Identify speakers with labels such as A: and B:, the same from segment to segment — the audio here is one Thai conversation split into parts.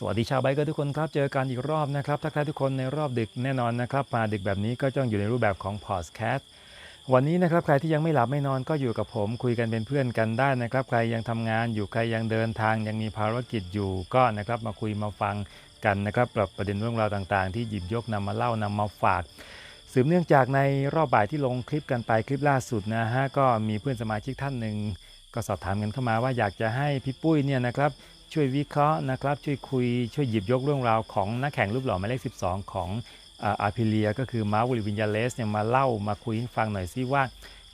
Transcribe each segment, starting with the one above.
A: สวัสดีชาวไบเกอร์ทุกคนครับ เจอกันอีกรอบนะครับทักทายทุกคนในรอบดึกแน่นอนนะครับมาดึกแบบนี้ก็ต้องอยู่ในรูปแบบของพอดแคสต์วันนี้นะครับใครที่ยังไม่หลับไม่นอนก็อยู่กับผมคุยกันเป็นเพื่อนกันได้นะครับ ใครยังทำงานอยู่ใครยังเดินทางยังมีภารกิจอยู่ก็นะครับมาคุยมาฟังกันนะครับปรับประเด็นเรื่องราวต่างๆ ที่หยิบยกนำมาเล่านำมาฝากสืบเนื่องจากในรอบบ่ายที่ลงคลิปกันไปคลิปล่าสุดนะฮะก็มีเพื่อนสมาชิกท่านหนึ่งก็สอบถามกันเข้ามาว่าอยากจะให้พี่ปุ้ยเนี่ยนะครับ ช่วยวิเคราะห์นะครับ ช่วยคุยช่วยหยิบยกเรื่องราวของนักแข่งรูปหล่อหมายเลข 12 ของอาร์พิเลีย ก็คือมาร์วลิวินยาเลสเนี่ยมาเล่ามาคุยให้ฟังหน่อยซิว่า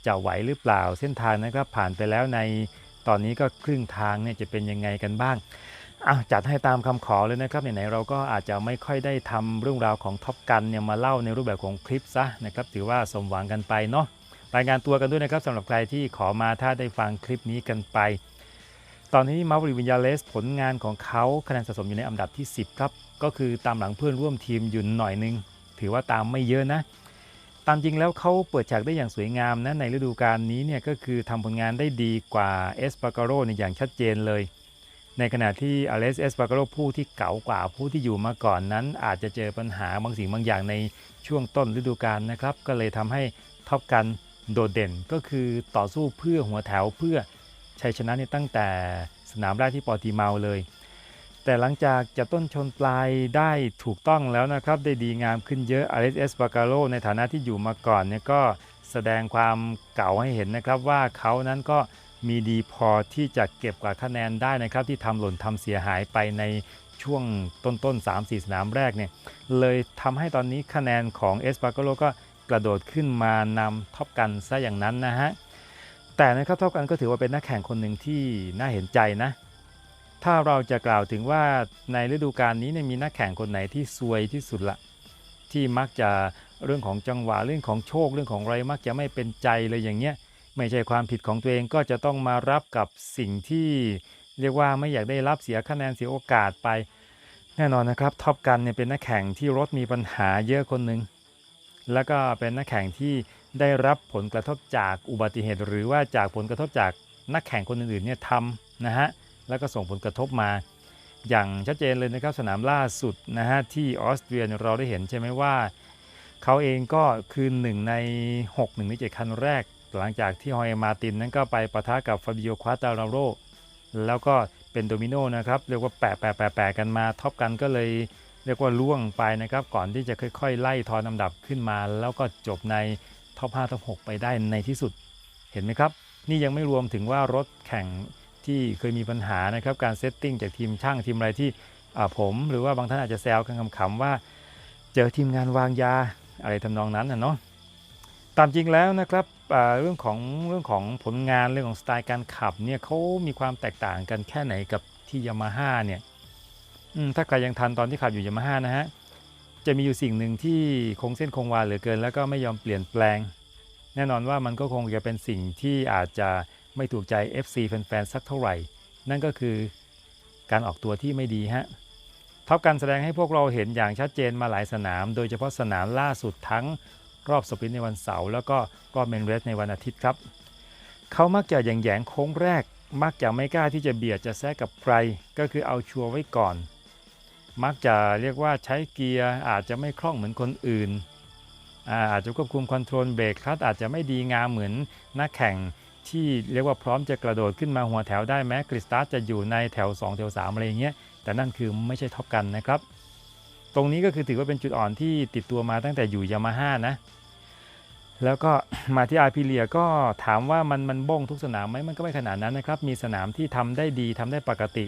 A: จะไหวหรือเปล่าเส้นทางนะครับผ่านไปแล้วในตอนนี้ก็ครึ่งทางเนี่ยจะเป็นยังไงกันบ้างอะจัดให้ตามคำขอเลยนะครับไหนๆเราก็อาจจะไม่ค่อยได้ทำเรื่องราวของท็อปกันเนี่ยมาเล่าในรูปแบบของคลิปซะนะครับถือว่าสมหวังกันไปเนาะรายงานตัวกันด้วยนะครับสำหรับใครที่ขอมาถ้าได้ฟังคลิปนี้กันไป ตอนนี้มาริวินยาเลสผลงานของเขาคะแนนสะสมอยู่ในอันดับที่ 10 ครับ ก็คือตามหลังเพื่อนร่วมทีมอยู่หน่อยนึง ถือว่าตามไม่เยอะนะ ตามจริงแล้วเขาเปิดฉากได้อย่างสวยงามนะ ในฤดูกาลนี้เนี่ยก็คือทำผลงานได้ดีกว่าเอสปาการโรในอย่างชัดเจนเลย ในขณะที่อเลสเอสปาการโรผู้ที่เก่ากว่าผู้ที่อยู่มาก่อนนั้น อาจจะเจอปัญหาบางสิ่งบางอย่างในช่วงต้นฤดูกาลนะครับ ก็เลยทำให้ท็อปกันโดดเด่นก็คือต่อสู้เพื่อหัวแถวเพื่อ ชัยชนะนี่ตั้งแต่สนามแรกที่ปอร์ติเมาเลย แต่หลังจากจะต้นชนปลายได้ถูกต้องแล้วนะครับได้ดีงามขึ้นเยอะอเลสเอสปาการโ o ในฐานะที่อยู่มาก่อนเนี่ยก็แสดงความเก่าให้เห็นนะครับว่าเขานั้นก็มีดีพอที่จะเก็บกว่าคะแนนได้นะครับ ที่ทำหล่นทำเสียหายไปในช่วงต้นๆ3-4 สนามแรกเนี่ยเลยทำให้ตอนนี้คะแนนของเอสปากาโ o ก็กระโดดขึ้นมานำท็อปกันซะอย่างนั้นนะฮะ แต่นะครับท็อปกันก็ถือว่าเป็นนักแข่งคนหนึ่งที่น่าเห็นใจนะ ถ้าเราจะกล่าวถึงว่าในฤดูกาลนี้เนี่ยมีนักแข่งคนไหนที่ซวยที่สุดละที่มักจะเรื่องของจังหวะเรื่องของโชคเรื่องของอะไรมักจะไม่เป็นใจเลยอย่างเงี้ยไม่ใช่ความผิดของตัวเองก็จะต้องมารับกับสิ่งที่เรียกว่าไม่อยากได้รับเสียคะแนนเสียโอกาสไป แน่นอนนะครับท็อปกันเนี่ยเป็นนักแข่งที่รถมีปัญหาเยอะคนหนึ่งแล้วก็เป็นนักแข่งที่ ได้รับผลกระทบจากอุบัติเหตุ หรือว่าจากผลกระทบจากนักแข่งคนอื่นๆเนี่ยทำนะฮะแล้วก็ส่งผลกระทบมา อย่างชัดเจนเลยนะครับสนามล่าสุดนะฮะที่ออสเตรียเราได้เห็นใช่ไหมว่าเขาเองก็คือหนึ่งใน 6 1ใน7คันแรก หลังจากที่ฮอยมาตินนั้นก็ไปปะทะกับฟาบิโอควาตาราโรแล้วก็เป็นโดมิโนนะครับเรียกว่าแปะแปะแปะแปะกันมาท็อปกันก็เลยเรียกว่าล่วงไปนะครับ ก่อนที่จะค่อย ๆ ไล่ทอนลำดับขึ้นมา แล้วก็จบใน ท็อป5ท็อป6ไปได้ในที่สุดเห็นไหมครับ นี่ยังไม่รวมถึงว่ารถแข่งที่เคยมีปัญหานะครับการเซตติ้งจากทีมช่างทีมอะไรที่ผมหรือว่าบางท่านอาจจะแซวกันคำๆว่า เจอทีมงานวางยาอะไรทำนองนั้นนะเนาะตามจริงแล้วนะครับเรื่องของเรื่องของผลงานเรื่องของสไตล์การขับเนี่ยเขามีความแตกต่างกันแค่ไหนกับที่ยามาฮ่าเนี่ยถ้าใครยังทันตอนที่ขับอยู่ยามาฮ่านะฮะ จะมีอยู่สิ่งหนึ่งที่คงเส้นคงวาเหลือเกิน แล้วก็ไม่ยอมเปลี่ยนแปลง แน่นอนว่ามันก็คงจะเป็นสิ่งที่อาจจะไม่ถูกใจ FC แฟนๆสักเท่าไหร่ นั่นก็คือการออกตัวที่ไม่ดีฮะท็อปการแสดงให้พวกเราเห็นอย่างชัดเจนมาหลายสนาม โดยเฉพาะสนามล่าสุดทั้งรอบสปรินในวันเสาร์แล้วก็รอบเมนเรสในวันอาทิตย์ครับ เขามักจะแยงๆโค้งแรก มักจะไม่กล้าที่จะเบียดจะแซกกับใคร ก็คือเอาชัวร์ไว้ก่อน มักจะเรียกว่าใช้เกียร์อาจจะไม่คล่องเหมือนคนอื่น อาจจะควบคุมคอนโทรลเบรกคลัตอาจจะไม่ดีงามเหมือนนักแข่งที่เรียกว่าพร้อมจะกระโดดขึ้นมาหัวแถวได้แม้กริสตัสจะอยู่ในแถว 2 แถว 3 อะไรเงี้ย แต่นั่นคือไม่ใช่ท็อปกันนะครับ ตรงนี้ก็คือถือว่าเป็นจุดอ่อนที่ติดตัวมาตั้งแต่อยู่ยามาฮ่านะ แล้วก็มาที่อาร์พิเลียก็ถามว่ามันมันบ้งทุกสนามไหมมันก็ไม่ขนาดนั้นนะครับ มีสนามที่ทำได้ดีทำได้ปกติ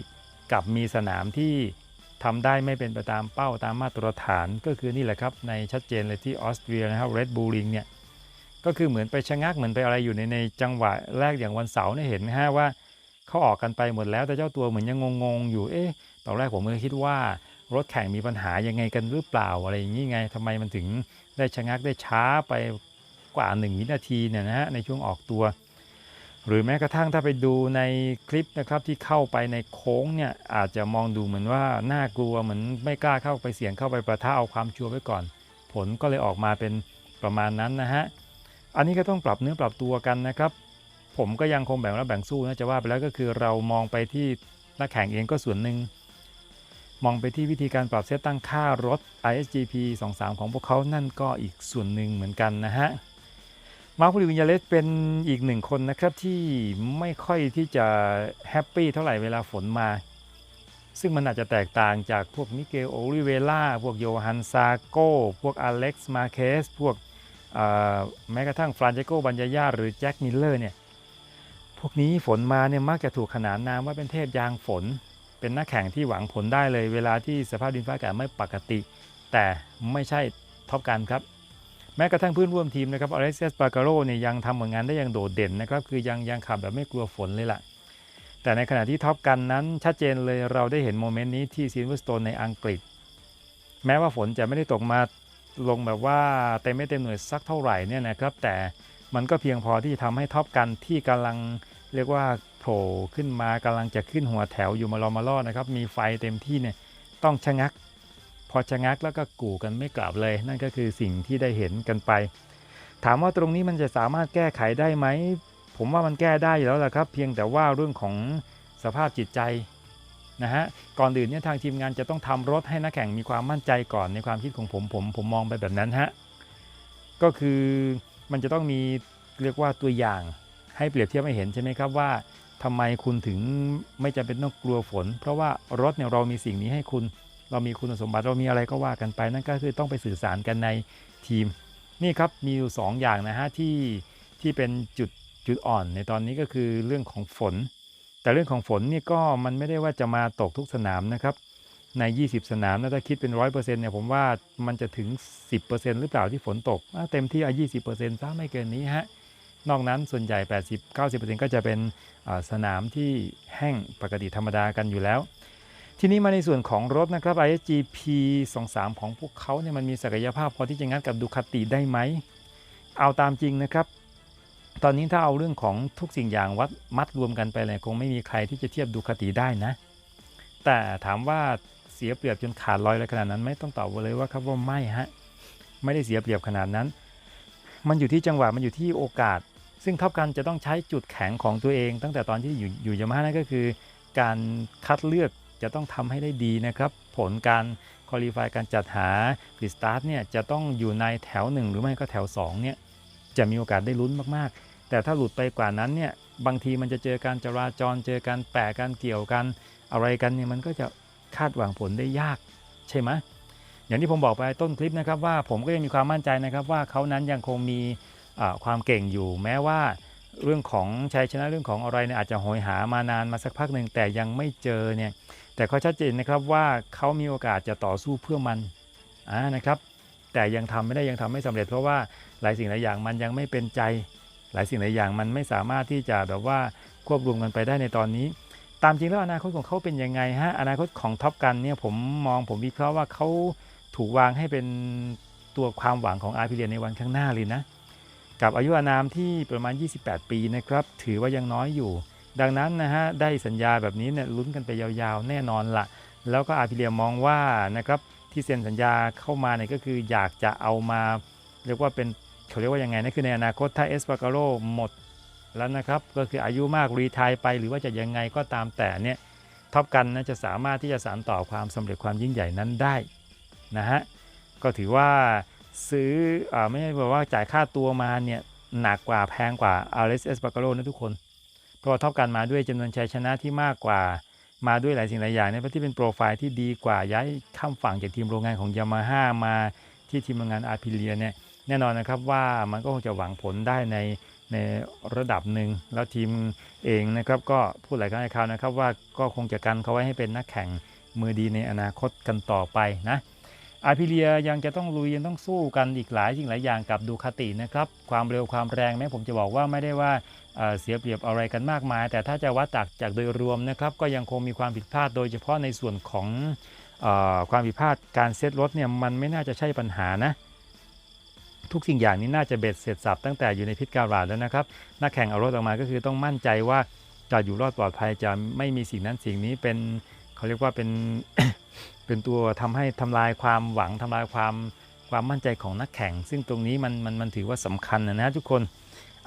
A: กับมีสนามที่ ทำได้ไม่เป็นไปตามเป้าตามมาตรฐาน ก็คือนี่แหละครับ ในชัดเจนเลยที่ออสเตรียนะครับเรดบูลิงเนี่ยก็คือเหมือนไปชะงักเหมือนไปอะไรอยู่ในในจังหวะแรกอย่างวันเสาร์เนี่ยเห็นไหมฮะว่าเขาออกกันไปหมดแล้วแต่เจ้าตัวเหมือนยังงงๆอยู่เอ๊ะตอนแรกผมก็คิดว่ารถแข่งมีปัญหายังไงกันหรือเปล่าอะไรอย่างนี้ไงทำไมมันถึงได้ชะงักได้ช้าไปกว่า 1 วินาทีเนี่ยนะฮะในช่วงออกตัว หรือแม้กระทั่งถ้าไปดูในคลิปนะครับที่เข้าไปในโค้งเนี่ยอาจจะมองดูเหมือนว่าน่ากลัวเหมือนไม่กล้าเข้าไปเสี่ยงเข้าไปประทะเอาความชัวร์ไว้ก่อน ผลก็เลยออกมาเป็นประมาณนั้นนะฮะอันนี้ก็ต้องปรับเนื้อปรับตัวกันนะครับ ผมก็ยังคงแบ่งรับแบ่งสู้นะจะว่าไปแล้วก็คือเรามองไปที่นักแข่งเองก็ส่วนหนึ่งมองไปที่วิธีการปรับเซตตั้งค่ารถ ISGP 23 ของพวกเขานั่นก็อีกส่วนหนึ่งเหมือนกันนะฮะ มาร์คพูลิวินยาเลสเป็นอีกหนึ่งคนนะครับที่ไม่ค่อยที่จะแฮปปี้เท่าไหร่เวลาฝนมา ซึ่งมันอาจจะแตกต่างจากพวกมิเกลโอริเวล่าพวกโยฮันซาโกพวกอเล็กซ์มาเคสพวกแม้กระทั่งฟรานเจโกบัญญายาหรือแจ็คมิลเลอร์เนี่ยพวกนี้ฝนมาเนี่ยมักจะถูกขนานนามว่าเป็นเทพยางฝน เป็นนักแข่งที่หวังผลได้เลย เวลาที่สภาพดินฟ้าอากาศไม่ปกติ แต่ไม่ใช่ท็อปกันครับ แม้กระทั่งเพื่อนร่วมทีมนะครับอเล็กซ์ปาการโรเนี่ยยังทำผลงานได้อย่างโดดเด่นนะครับคือยังยังขับแบบไม่กลัวฝนเลยล่ะ แต่ในขณะที่ท็อปกันนั้นชัดเจนเลยเราได้เห็นโมเมนต์นี้ที่ซินเวอร์สโตนในอังกฤษ แม้ว่าฝนจะไม่ได้ตกมาลงแบบว่าเต็มไม่เต็มหน่วยสักเท่าไหร่เนี่ยนะครับแต่มันก็เพียงพอที่จะทำให้ท็อปกันที่กำลังเรียกว่าโผล่ขึ้นมากำลังจะขึ้นหัวแถวอยู่มารอมาล่อนะครับมีไฟเต็มที่เนี่ยต้องชะงัก พอชะงักแล้วก็กู่กันไม่กลับเลย นั่นก็คือสิ่งที่ได้เห็นกันไป ถามว่าตรงนี้มันจะสามารถแก้ไขได้ไหม ผมว่ามันแก้ได้อยู่แล้วแหละครับ เพียงแต่ว่าเรื่องของสภาพจิตใจนะฮะก่อนอื่นเนี่ยทางทีมงานจะต้องทำรถให้นักแข่งมีความมั่นใจก่อนในความคิดของผมผมผมมองไปแบบนั้นฮะก็คือมันจะต้องมีเรียกว่าตัวอย่างให้เปรียบเทียบให้เห็นใช่ไหมครับว่าทำไมคุณถึงไม่จำเป็นต้องกลัวฝน เพราะว่ารถเนี่ยเรามีสิ่งนี้ให้คุณ เรามีคุณสมบัติเรามีอะไรก็ว่ากันไป นั่นก็คือต้องไปสื่อสารกันในทีม นี่ครับมีอยู่สองอย่างนะฮะที่ที่เป็นจุดจุดอ่อนในตอนนี้ก็คือเรื่องของฝน แต่เรื่องของฝนนี่ก็มันไม่ได้ว่าจะมาตกทุกสนามนะครับใน 20 สนามนะถ้าคิดเป็น 100%เนี่ยผมว่ามันจะถึง 10%หรือเปล่าที่ฝนตก เต็มที่อะ20%ซะไม่เกินนี้ฮะนอกนั้นส่วนใหญ่ 80-90%ก็จะเป็นสนามที่แห้งปกติธรรมดากันอยู่แล้ว ทีนี้มาในส่วนของรถนะครับ ISGP 23 ของพวกเขาเนี่ยมันมีศักยภาพพอที่จะงัดกับดูคาติได้ไหม เอาตามจริงนะครับ ตอนนี้ถ้าเอาเรื่องของทุกสิ่งอย่างวัดมัดรวมกันไปเลยคงไม่มีใครที่จะเทียบดูคาติได้นะ แต่ถามว่าเสียเปรียบจนขาดลอยอะไรขนาดนั้นไม่ต้องตอบเลยว่าครับว่าไม่ฮะไม่ได้เสียเปรียบขนาดนั้น มันอยู่ที่จังหวะมันอยู่ที่โอกาส ซึ่งท็อปกันจะต้องใช้จุดแข็งของตัวเอง ตั้งแต่ตอนที่อยู่อยู่ยามาฮ่านั่นก็คือ การคัดเลือก จะต้องทำให้ได้ดีนะครับ ผลการคอลี่ฟายการจัดหาหรือสตาร์ทเนี่ยจะต้องอยู่ในแถว 1 หรือไม่ก็แถว2เนี่ยจะมีโอกาสได้ลุ้นมากๆ แต่ถ้าหลุดไปกว่านั้นเนี่ยบางทีมันจะเจอการจราจรเจอการแปะการเกี่ยวกันอะไรกันเนี่ยมันก็จะคาดหวังผลได้ยากใช่ไหมอย่างที่ผมบอกไปต้นคลิปนะครับว่าผมก็ยังมีความมั่นใจนะครับว่าเขานั้นยังคงมีความเก่งอยู่แม้ว่าเรื่องของชัยชนะเรื่องของอะไรเนี่ยอาจจะโหยหามานานมาสักพักหนึ่งแต่ยังไม่เจอเนี่ย แต่เขาชัดเจนนะครับว่าเขามีโอกาสจะต่อสู้เพื่อมันอ่านะครับแต่ยังทำไม่ได้ยังทำไม่สำเร็จ เพราะว่าหลายสิ่งหลายอย่างมันยังไม่เป็นใจ หลายสิ่งหลายอย่างมันไม่สามารถที่จะแบบว่าควบรวมกันไปได้ในตอนนี้ ตามจริงแล้วอนาคตของเขาเป็นยังไงฮะอนาคตของท็อปกันเนี่ยผมมองผมวิเคราะห์ว่าเขาถูกวางให้เป็นตัวความหวังของอาร์พิเลียในวันข้างหน้าเลยนะกับอายุอานามที่ประมาณ 28 ปีนะครับถือว่ายังน้อยอยู่ ดังนั้นนะฮะได้สัญญาแบบนี้เนี่ยลุ้นกันไปยาวๆ แน่นอนละแล้วก็อาพิเลียมองว่านะครับที่เซ็นสัญญาเข้ามาเนี่ยก็คืออยากจะเอามาเรียกว่าเป็นเขาเรียกว่ายังไงนะคือในอนาคตถ้าเอสปาการโรหมดแล้วนะครับก็คืออายุมากรีทายไปหรือว่าจะยังไงก็ตามแต่เนี่ยท็อปกันนะจะสามารถที่จะสานต่อความสำเร็จความยิ่งใหญ่นั้นได้นะฮะก็ถือว่าซื้ออไม่ใช่แบบว่าจ่ายค่าตัวมาเนี่ยหนักกว่าแพงกว่าอาร์เอสเอสปาการโรนะทุกคน เพราะว่าเท่ากันมาด้วยจำนวนชัยชนะที่มากกว่ามาด้วยหลายสิ่งหลายอย่างเนี่ยที่เป็นโปรไฟล์ที่ดีกว่าย้ายข้ามฝั่งจากทีมโรงงานของยามาฮ่ามาที่ทีมโรงงานอาร์พิเลียเนี่ยแน่นอนนะครับว่ามันก็คงจะหวังผลได้ในในระดับหนึ่งแล้วทีมเองนะครับก็พูดหลายครั้งในคราวนะครับว่าก็คงจะกันเขาไว้ให้เป็นนักแข่งมือดีในอนาคตกันต่อไปนะ อาพิเลียยังจะต้องลุยยังต้องสู้กันอีกหลายสิ่งหลายอย่างกับดูคาตินะครับ ความเร็วความแรงแม้ผมจะบอกว่าไม่ได้ว่าเสียเปรียบอะไรกันมากมาย แต่ถ้าจะวัดจากจากโดยรวมนะครับ ก็ยังคงมีความผิดพลาดโดยเฉพาะในส่วนของอความผิดพลาดการเซตรถเนี่ยมันไม่น่าจะใช่ปัญหานะทุกสิ่งอย่างนี้น่าจะเบ็ดเสร็จสับตั้งแต่อยู่ในพิษการาดแล้วนะครับ นักแข่งเอารถออกมาก็คือต้องมั่นใจว่าจะอยู่รอดปลอดภัยจะไม่มีสิ่งนั้นสิ่งนี้เป็น เขาเรียกว่าเป็นเป็นตัวทำให้ทำลายความหวังทำลายความความมั่นใจของนักแข่ง ซึ่งตรงนี้มันมันมันถือว่าสำคัญนะนะทุกคน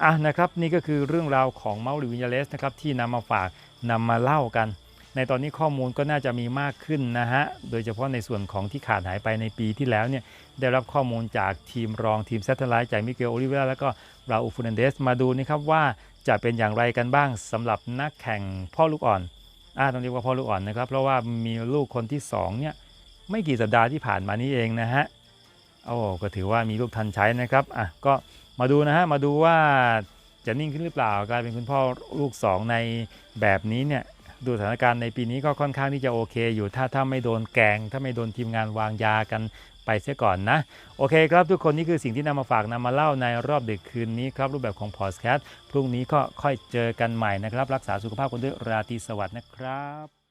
A: อะนะครับนี่ก็คือเรื่องราวของเมาส์ลิวินยาเลสนะครับที่นำมาฝากนำมาเล่ากัน ในตอนนี้ข้อมูลก็น่าจะมีมากขึ้นนะฮะโดยเฉพาะในส่วนของที่ขาดหายไปในปีที่แล้วเนี่ยได้รับข้อมูลจากทีมรองทีม s ซ t เท l ไลท์จากมิเกลโอลิเว a แล้วก็ราอูฟูนันเดสมาดูนะครับว่าจะเป็นอย่างไรกันบ้างสำหรับนักแข่งพ่อลูกอ่อน อ่าต้องเรียกว่าพ่อลูกอ่อนนะครับ เพราะว่ามีลูกคนที่สองเนี่ยไม่กี่สัปดาห์ที่ผ่านมานี้เองนะฮะโอ้ก็ถือว่ามีลูกทันใช้นะครับอะก็มาดูนะฮะมาดูว่าจะนิ่งขึ้นหรือเปล่ากลายเป็นคุณพ่อลูก2ในแบบนี้เนี่ยดูสถานการณ์ในปีนี้ก็ค่อนข้างที่จะโอเคอยู่ถ้าถ้าไม่โดนแกง ถ้าไม่โดนทีมงานวางยากัน ไปเสียก่อนนะ โอเคครับทุกคนนี่คือสิ่งที่นำมาฝากนำมาเล่าในรอบดึกคืนนี้ครับ รูปแบบของพอดแคสต์พรุ่งนี้ก็ค่อยเจอกันใหม่นะครับ รักษาสุขภาพกันด้วยราตรีสวัสดิ์นะครับ